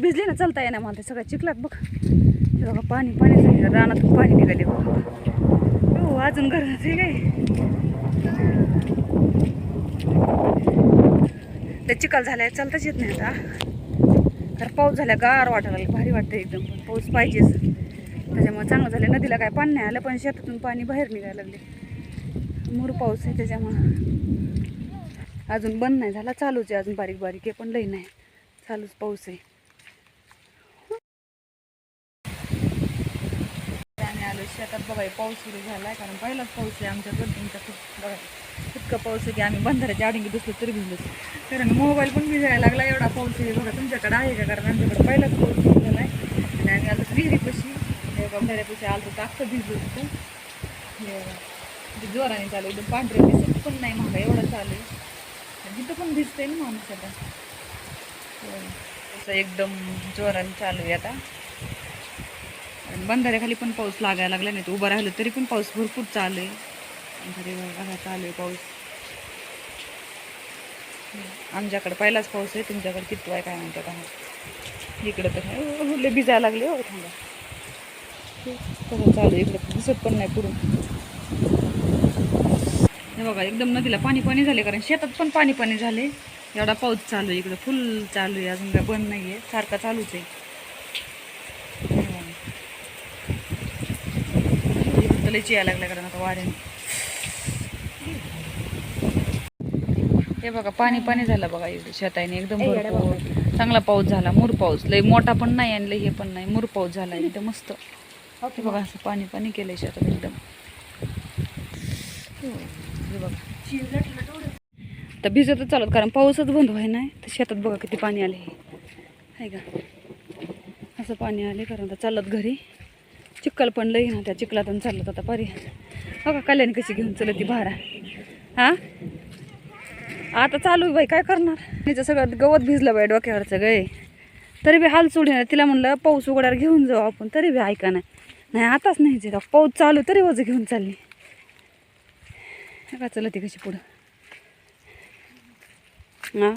भिजली ना चालता येणार मला ते सगळं चिखलात बघ. हे बघा पाणी पाणी झाले रानातून पाणी निघाले बघा. हो अजून घरात आहे काय? ते चिखल झालाय चालताच येत नाही आता. तर पाऊस झाला गार वाटायला लागलं भारी वाटतं एकदम. पण पाऊस पाहिजेच. त्याच्यामुळे चांगलं झालं. नदीला काय पाणी नाही आलं पण शेतातून पाणी बाहेर निघायला लागले. मूर पाऊस आहे त्याच्यामुळं. अजून बंद नाही झाला चालूच आहे अजून बारीक बारीक आहे पण लई नाही. चालूच पाऊस आहे आम्ही आलो शेतात बघा हे पाऊस सुरू झाला आहे कारण पहिलाच पाऊस आहे आमच्या तुमच्या खूप बघा इतका पाऊस आहे की आम्ही बंधाऱ्याच्या आडिंगी दुसलं तरी भिजलोच कारण मोबाईल पण भिजायला लागला एवढा पाऊस आहे. बघा तुमच्याकडे आहे का? कारण आमच्याकडे पहिलाच पाऊस सुरू झाला आहे आणि आम्ही आलो विहिरीपाशी बंधाऱ्यापाशी आलो तर अख्खं भिजलो होतं हे जोराने चालू आहे. एकदम पांढरे दिसत पण नाही महागा एवढं चालू आहे. तिथं पण दिसतंय ना माणूस असं एकदम जोराने चालू आहे आता. बंधाऱ्याखाली पण पाऊस लागायला लागला नाही तर उभं राहिलं तरी पण पाऊस भरपूर चालू आहे. घरी बघा चालू आहे पाऊस. आमच्याकडे पहिलाच पाऊस आहे तुमच्याकडे किती आहे काय म्हणतात आहे इकडं तर आहे. हो, हो, लय भिजायला लागले हो थांबा. चालू आहे इकडं दिसत पण नाही पुढून हे बघा एकदम नदीला पाणी पाणी झाले कारण शेतात पण पाणी पाणी झाले. एवढा पाऊस चालू आहे इकडं फुल चालू आहे अजून काय बंद नाही आहे सारखा चालूच आहे हे बघा. इकडं तर लयच यायला लागला कारण आता वाऱ्याने. हे बघा पाणी पाणी झालं बघा इकडे शेताने एकदम भरपूर. चांगला पाऊस झाला मूर पाऊस. लय मोठा पण नाही आणि लय हे पण नाही. मूर पाऊस झाला एकदम मस्त. हे बघा असं पाणी पाणी केलंय शेतात एकदम. हे बघा. तर भिजतच चालत कारण पाऊसच बंद व्हाय नाही. तर शेतात बघा किती पाणी आले आहे का? असं पाणी आले कारण आता चालत घरी. चिखल पण लई ना त्या चिखलातून चालत परी. हो का कल्याणी कशी घेऊन चलत ती भारा. हा? आता चालू आहे बाई काय करणार? तिचं सगळं गवत भिजलं बाई डोक्यावरचं सगळे तरी बी हाल सोडीन तिला म्हणलं पाऊस उघड्यावर घेऊन जाऊ आपण. तरी बी ऐका नाही नाही आताच नाही जे पाऊस चालू तरी वजं घेऊन चालली. हे का चलती कशी पुढं. हां?